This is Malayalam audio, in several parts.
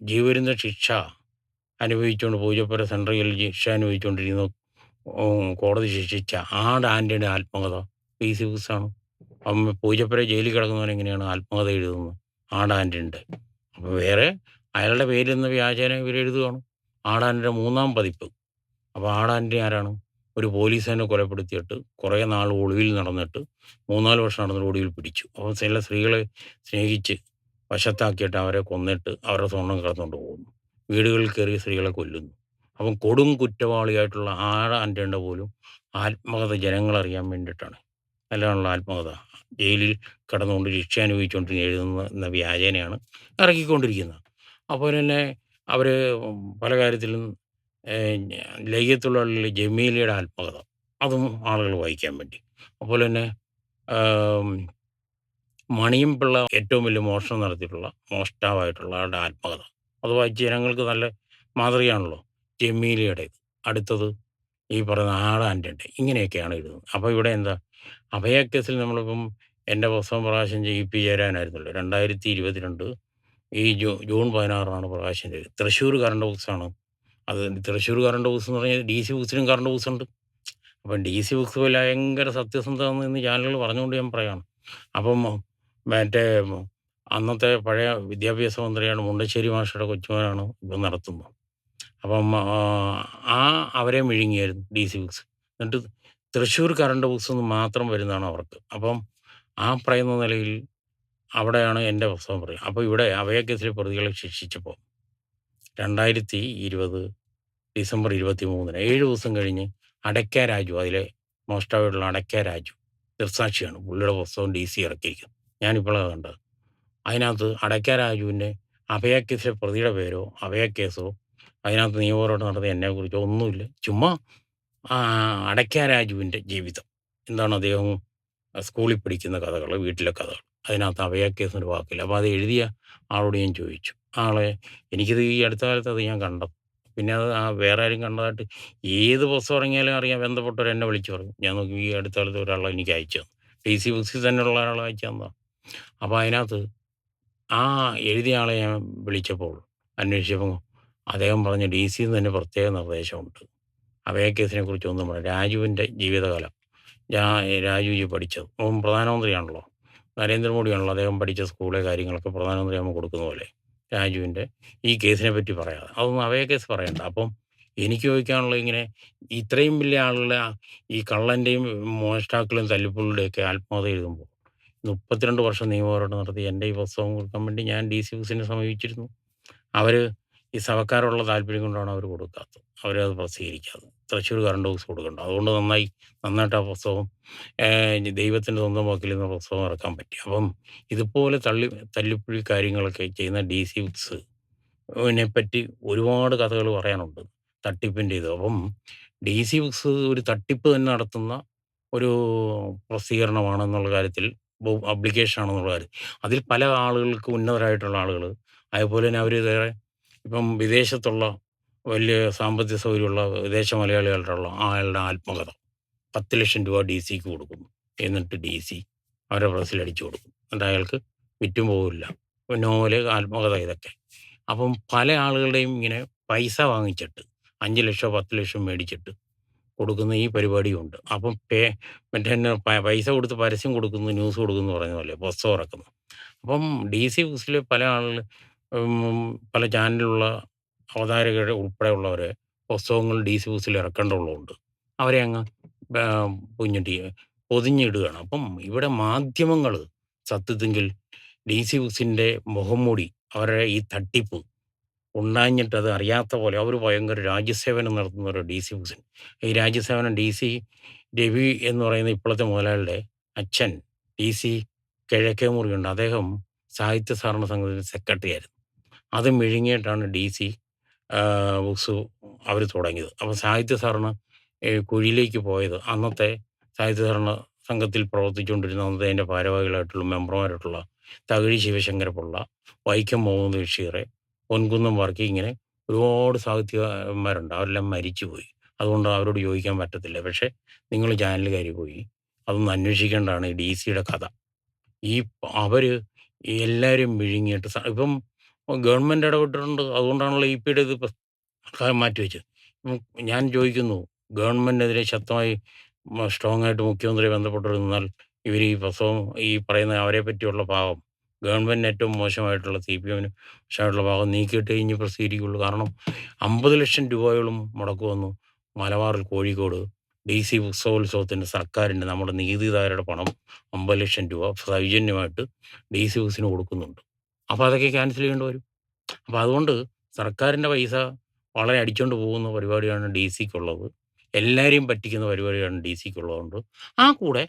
ജീവപര്യന്ത ശിക്ഷ അനുഭവിച്ചുകൊണ്ട് പൂജപ്പുര സെൻട്രൽ ജയിലിൽ ശിക്ഷ അനുഭവിച്ചുകൊണ്ടിരിക്കുന്നു കോടതി ശിക്ഷിച്ച ആട് ആന്റണി ആത്മകഥ പി സി ബുക്സാണ് അമ്മ പൂജപ്പുര ജയിലിൽ കിടക്കുന്നവൻ എങ്ങനെയാണ് ആത്മകഥ എഴുതുന്നത്? ആട് ആന്റണിന്റെ അപ്പോൾ വേറെ അയാളുടെ പേരെന്ന വ്യാജേന ഇവർ എഴുതുകയാണ് ആടാന്റെ മൂന്നാം പതിപ്പ്. അപ്പോൾ ആടാന്റെ ആരാണ്? ഒരു പോലീസിനെ കൊലപ്പെടുത്തിയിട്ട് കുറേ നാൾ ഒളിവിൽ നടന്നിട്ട് മൂന്നാൽ വർഷം നടന്നിട്ട് ഒളിവിൽ പിടിച്ചു. അപ്പോൾ ചില സ്ത്രീകളെ സ്നേഹിച്ച് വശത്താക്കിയിട്ട് അവരെ കൊന്നിട്ട് അവരുടെ സ്വർണം കടന്നുകൊണ്ട് പോകുന്നു. വീടുകളിൽ കയറി സ്ത്രീകളെ കൊല്ലുന്നു. അപ്പം കൊടും കുറ്റവാളിയായിട്ടുള്ള ആടാന്റെ പോലും ആത്മകഥ ജനങ്ങളറിയാൻ വേണ്ടിയിട്ടാണ്. അല്ലാണുള്ള ആത്മകഥ. ജയിലിൽ കടന്നുകൊണ്ട് ശിക്ഷ അനുഭവിച്ചുകൊണ്ട് എഴുതുന്ന എന്ന വ്യാജേനയാണ് ഇറക്കിക്കൊണ്ടിരിക്കുന്നത്. അപ്പോൾ തന്നെ അവർ പല കാര്യത്തിലും ലയ്യത്തുള്ള ജമീലയുടെ ആത്മകഥ. അതും ആളുകൾ വായിക്കാൻ വേണ്ടി. അതുപോലെ തന്നെ മണിയും പിള്ള ഏറ്റവും വലിയ മോഷണം നടത്തിയിട്ടുള്ള മോഷ്ടാവായിട്ടുള്ള ആളുടെ ആത്മകഥ. വായിച്ച് ജനങ്ങൾക്ക് നല്ല മാതൃകയാണല്ലോ ജമീലിയുടെ അടുത്തത് ഈ പറയുന്ന ആടാന്റെ ഇങ്ങനെയൊക്കെയാണ് എഴുതുന്നത്. അപ്പോൾ ഇവിടെ എന്താ അഭയക്കേസിൽ കേസിൽ നമ്മളിപ്പം എന്റെ പുസ്തകം പ്രകാശനം ചെയ്യിപ്പി ചേരാനായിരുന്നല്ലോ രണ്ടായിരത്തി ഇരുപത്തിരണ്ട് ഈ ജൂ ജൂൺ പതിനാറിനാണ് പ്രകാശനം ചെയ്തത്. തൃശ്ശൂർ കറണ്ട് ബുക്സാണ്. അത് തൃശ്ശൂർ കറണ്ട് ബുക്സ് എന്ന് പറഞ്ഞാൽ ഡി സി ബുക്സിനും കറണ്ട് ബുക്സ് ഉണ്ട് അപ്പം ഡി സി ബുക്സ് ഭയങ്കര സത്യസന്ധമെന്ന് ഇന്ന് ചാനലുകൾ പറഞ്ഞുകൊണ്ട് ഞാൻ പറയാണ്. അപ്പം മറ്റേ അന്നത്തെ പഴയ വിദ്യാഭ്യാസ മന്ത്രിയാണ് മുണ്ടശ്ശേരി മാഷയുടെ കൊച്ചുമോനാണ് ഇപ്പം നടത്തുന്നത്. അപ്പം ആ, അവരെ വിഴുങ്ങിയായിരുന്നു ഡി സി ബുക്സ്. എന്നിട്ട് തൃശ്ശൂർ കറണ്ട് ബുക്സ് എന്ന് മാത്രം വരുന്നതാണ് അവർക്ക്. അപ്പം ആ പറയുന്ന നിലയിൽ അവിടെയാണ് എന്റെ പുസ്തകം പറയുക. അപ്പോൾ ഇവിടെ അവയക്കേസിലെ പ്രതികളെ ശിക്ഷിച്ചപ്പോൾ രണ്ടായിരത്തി ഇരുപത് ഡിസംബർ ഇരുപത്തി മൂന്നിന് ഏഴ് ദിവസം കഴിഞ്ഞ് അടയ്ക്ക രാജു അതിലെ മോസ്റ്റായിട്ടുള്ള അടയ്ക്ക രാജു ദൃസാക്ഷിയാണ് പുള്ളിയുടെ പുസ്തകം ഡി സി ഇറക്കിയിരിക്കുന്നത്. ഞാനിപ്പോഴാണ് കണ്ടത് അതിനകത്ത് അടയ്ക്ക രാജുവിന്റെ അഭയക്കേസ് പ്രതിയുടെ പേരോ അഭയക്കേസോ കേസോ അതിനകത്ത് നിയമപരമായിട്ട് നടത്തിയ എന്നെക്കുറിച്ചോ ഒന്നുമില്ല. ചുമ്മാ ആ, അടയ്ക്ക രാജുവിന്റെ ജീവിതം. എന്താണ് അദ്ദേഹം സ്കൂളിൽ പഠിക്കുന്ന കഥകൾ വീട്ടിലെ കഥകൾ. അതിനകത്ത് അഭയക്കേസിന്റെ വാക്കില്ല. അപ്പോൾ അത് എഴുതിയ ആളോട് ഞാൻ ചോദിച്ചു. ആളെ എനിക്കിത് ഈ അടുത്ത കാലത്ത് അത് ഞാൻ കണ്ടത്. പിന്നെ അത് ആ വേറെ ആരും കണ്ടതായിട്ട് ഏത് പുസ്തകം ഇറങ്ങിയാലും അറിയാം ബന്ധപ്പെട്ടവർ എന്നെ വിളിച്ചു പറയും. ഞാൻ നോക്കി ഈ അടുത്ത കാലത്ത് ഒരാളെ എനിക്ക് അയച്ചു തന്നു. ഡി സി ബുക്സിൽ തന്നെയുള്ള ഒരാളെ അയച്ചു തന്നതാണ് അപ്പോൾ അതിനകത്ത് ആ എഴുതിയ ആളെ ഞാൻ വിളിച്ചപ്പോൾ അന്വേഷിച്ചപ്പോൾ അദ്ദേഹം പറഞ്ഞ ഡി സിയിൽ നിന്ന് തന്നെ പ്രത്യേക നിർദ്ദേശമുണ്ട്. അഭയ കേസിനെ കുറിച്ച് ഒന്നും പറയാം രാജുവിന്റെ ജീവിതകാലം. രാജുജി പഠിച്ചത്. അവൻ പ്രധാനമന്ത്രിയാണല്ലോ. നരേന്ദ്രമോദിയാണല്ലോ അദ്ദേഹം പഠിച്ച സ്കൂളിലെ കാര്യങ്ങളൊക്കെ പ്രധാനമന്ത്രി ആകുമ്പോൾ കൊടുക്കുന്ന പോലെ രാജുവിന്റെ ഈ കേസിനെ പറ്റി പറയാതെ. അതൊന്നും അവയ കേസ് പറയണ്ട. അപ്പം എനിക്ക് ചോദിക്കാനുള്ള ഇങ്ങനെ ഇത്രയും വലിയ ആളുകളെ ഈ കള്ളന്റെയും മോഷ്ടാക്കളും തല്ലിപ്പുള്ളിയുടെയൊക്കെ ആത്മഹത്യ എഴുതുമ്പോൾ മുപ്പത്തിരണ്ട് വർഷം നിയമപോരാട്ടം നടത്തി. എന്റെ ഈ പുസ്തകം കൊടുക്കാൻ വേണ്ടി ഞാൻ ഡി സി ബുക്സിനെ സമീപിച്ചിരുന്നു. അവർ ഈ സഭക്കാരുള്ള താല്പര്യം കൊണ്ടാണ് അവർ കൊടുക്കാത്തത്. അവരത് പ്രസിദ്ധീകരിക്കാതെ തൃശ്ശൂർ കറണ്ട് ബുക്സ് കൊടുക്കണ്ട. അതുകൊണ്ട് നന്നായി നന്നായിട്ട് ആ പുസ്തകം ദൈവത്തിന്റെ സ്വന്തം വാക്കിൽ നിന്ന് പുസ്തകം ഇറക്കാൻ പറ്റി. അപ്പം ഇതുപോലെ തള്ളി തല്ലിപ്പുഴി കാര്യങ്ങളൊക്കെ ചെയ്യുന്ന ഡി സി ബുക്സ് പറ്റി ഒരുപാട് കഥകൾ പറയാനുണ്ട്. തട്ടിപ്പിന്റെ ഇത്. അപ്പം ഡി സി ബുക്സ് ഒരു തട്ടിപ്പ് തന്നെ നടത്തുന്ന ഒരു പ്രസിദ്ധീകരണമാണെന്നുള്ള കാര്യത്തിൽ പബ്ലിക്കേഷൻ ആണെന്നുള്ള കാര്യം. അതിൽ പല ആളുകൾക്ക് ഉന്നതരായിട്ടുള്ള ആളുകൾ അതുപോലെ തന്നെ അവർ വേറെ ഇപ്പം വിദേശത്തുള്ള വലിയ സാമ്പത്തിക സൗകര്യമുള്ള വിദേശ മലയാളികളുള്ള ആളുടെ ആത്മകഥ. പത്ത് ലക്ഷം രൂപ ഡി സിക്ക് കൊടുക്കുന്നു. എന്നിട്ട് ഡി സി അവരെ പ്രസിൽ അടിച്ചു കൊടുക്കും എന്നിട്ട് അയാൾക്ക് വിറ്റും പോകില്ല നോവൽ ആത്മകഥ ഇതൊക്കെ. അപ്പം പല ആളുകളുടെയും ഇങ്ങനെ പൈസ വാങ്ങിച്ചിട്ട് അഞ്ച് ലക്ഷം പത്ത് ലക്ഷം മേടിച്ചിട്ട് കൊടുക്കുന്ന ഈ പരിപാടിയുണ്ട്. അപ്പം പേ മറ്റേ പൈസ കൊടുത്ത് പരസ്യം കൊടുക്കുന്നു ന്യൂസ് കൊടുക്കുന്നു പറഞ്ഞ പോലെ പുസ്തകം ഇറക്കുന്നു. അപ്പം ഡി സി ബുക്സിലെ പല ആളുകൾ പല ചാനലിലുള്ള അവതാരകർ ഉൾപ്പെടെയുള്ളവർ പുസ്തകങ്ങൾ ഡി സി ബുക്സിൽ ഇറക്കേണ്ടതുള്ളതുകൊണ്ട് അവരെ അങ്ങ് പൊഞ്ഞിട്ട് പൊതിഞ്ഞിടുകയാണ്. അപ്പം ഇവിടെ മാധ്യമങ്ങൾ സത്യത്തെങ്കിൽ ഡി സി ബുക്സിന്റെ മുഖംമൂടി അവരുടെ ഈ തട്ടിപ്പ് ഉണ്ടാഞ്ഞിട്ട് അത് അറിയാത്ത പോലെ അവർ ഭയങ്കര രാജ്യസേവനം ഒരു ഡി സി ഫുസൻ ഈ രാജ്യസേവനം ഡി സി രവി എന്ന് പറയുന്ന ഇപ്പോഴത്തെ മുതലാളിയുടെ അച്ഛൻ ഡി സി കിഴക്കേ മുറിയുണ്ട്. അദ്ദേഹം സാഹിത്യ സഹകരണ സംഘത്തിന്റെ സെക്രട്ടറി ആയിരുന്നു. അത് മിഴുങ്ങിയിട്ടാണ് ഡി സി ബുക്സ് അവർ തുടങ്ങിയത്. അപ്പോൾ സാഹിത്യ സഹകരണ കുഴിയിലേക്ക് പോയത്. അന്നത്തെ സാഹിത്യ സഹകരണ സംഘത്തിൽ പ്രവർത്തിച്ചുകൊണ്ടിരുന്ന അന്നത്തെ അതിന്റെ ഭാരവാഹികളായിട്ടുള്ള മെമ്പർമാരായിട്ടുള്ള തകഴി ശിവശങ്കരപ്പുള്ള വൈക്കം മുഹമ്മദ് ബഷീറെ പൊൻകുന്നം വർക്കി ഇങ്ങനെ ഒരുപാട് സാഹിത്യകാരന്മാരുണ്ട്. അവരെല്ലാം മരിച്ചുപോയി അതുകൊണ്ട് അവരോട് ചോദിക്കാൻ പറ്റത്തില്ല. പക്ഷേ നിങ്ങൾ ചാനൽ കയറി പോയി. അതൊന്ന് അന്വേഷിക്കേണ്ടതാണ് ഈ ഡി സിയുടെ കഥ. ഈ അവർ എല്ലാവരും വിഴുങ്ങിയിട്ട് ഇപ്പം ഗവൺമെന്റ് ഇടപെട്ടിട്ടുണ്ട്. അതുകൊണ്ടാണല്ലോ ഇ.പിയുടെ ഇത് പ്രസ് കാര്യം മാറ്റിവെച്ചത്. ഞാൻ ചോദിക്കുന്നു ഗവൺമെന്റിനെതിരെ ശക്തമായി സ്ട്രോങ് ആയിട്ട് മുഖ്യമന്ത്രി ബന്ധപ്പെട്ട് നിന്നാൽ ഇവർ ഈ പ്രസവം ഈ പറയുന്ന അവരെ പറ്റിയുള്ള ഭാഗം ഗവൺമെന്റിന് ഏറ്റവും മോശമായിട്ടുള്ള സി പി എമ്മിന് മോശമായിട്ടുള്ള ഭാഗം നീക്കിയിട്ടേ ഇനി പ്രസിദ്ധീകരിക്കുകയുള്ളൂ. കാരണം അമ്പത് ലക്ഷം രൂപയോളം മുടക്കു വന്നു മലബാറിൽ കോഴിക്കോട് ഡി സി ഉത്സവോത്സവത്തിന് സർക്കാരിന്റെ നമ്മുടെ നികുതിദാരുടെ പണം അമ്പത് ലക്ഷം രൂപ സൗജന്യമായിട്ട് ഡി സി ബുക്സിന് കൊടുക്കുന്നുണ്ട്. അപ്പോൾ അതൊക്കെ ക്യാൻസൽ ചെയ്യേണ്ടി വരും. അപ്പോൾ അതുകൊണ്ട് സർക്കാരിന്റെ പൈസ വളരെ അടിച്ചുകൊണ്ട് പോകുന്ന പരിപാടിയാണ് ഡി സിക്കുള്ളത് എല്ലാവരെയും പറ്റിക്കുന്ന പരിപാടിയാണ് ഡി സിക്കുള്ളതുകൊണ്ട് ആ കൂടെ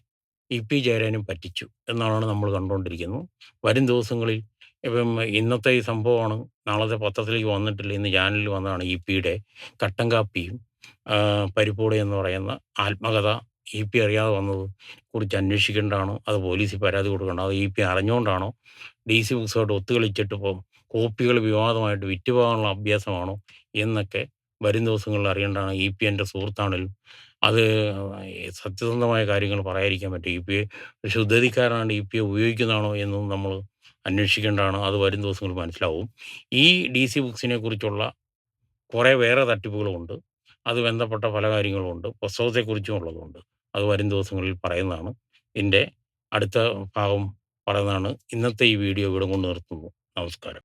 ഇ.പി. ജയരാജനും പറ്റിച്ചു എന്നാണ് നമ്മൾ കണ്ടുകൊണ്ടിരിക്കുന്നത്. വരും ദിവസങ്ങളിൽ ഇപ്പം ഇന്നത്തെ ഈ സംഭവമാണ് നാളത്തെ പത്രത്തിലേക്ക് വന്നിട്ടില്ല. ഇന്ന് ചാനലിൽ വന്നതാണ് ഇ.പിയുടെ കട്ടൻ കാപ്പിയും എന്ന് പറയുന്ന ആത്മകഥ ഇ പി അറിയാതെ വന്നത് കുറിച്ച് അന്വേഷിക്കേണ്ടതാണ്. അത് പോലീസിൽ പരാതി കൊടുക്കണം. അത് പി അറിഞ്ഞുകൊണ്ടാണോ ഡി സി ബുക്സുമായിട്ട് ഒത്തുകളിച്ചിട്ട് ഇപ്പം കോപ്പികൾ വിവാദമായിട്ട് വിറ്റുപോകാനുള്ള അഭ്യാസമാണോ എന്നൊക്കെ വരും ദിവസങ്ങളിൽ അറിയേണ്ടതാണ്. ഇ പി എന്റെ സുഹൃത്താണേലും അത് സത്യസന്ധമായ കാര്യങ്ങൾ പറയാതിരിക്കാൻ പറ്റും. E P A E P E P A ഉപയോഗിക്കുന്നതാണോ എന്നും നമ്മൾ അന്വേഷിക്കേണ്ടതാണ്. അത് വരും ദിവസങ്ങളിൽ മനസ്സിലാവും. ഈ ഡി സി ബുക്സിനെ കുറിച്ചുള്ള കുറേ വേറെ തട്ടിപ്പുകളുമുണ്ട്. അത് ബന്ധപ്പെട്ട പല കാര്യങ്ങളുമുണ്ട്. പുസ്തകത്തെക്കുറിച്ചും ഉള്ളതുണ്ട്. അത് വരും ദിവസങ്ങളിൽ പറയുന്നതാണ്. ഇതിന്റെ അടുത്ത ഭാഗം പറയുന്നതാണ്. ഇന്നത്തെ ഈ വീഡിയോ ഇവിടെ കൊണ്ട് നിർത്തുന്നു. നമസ്കാരം.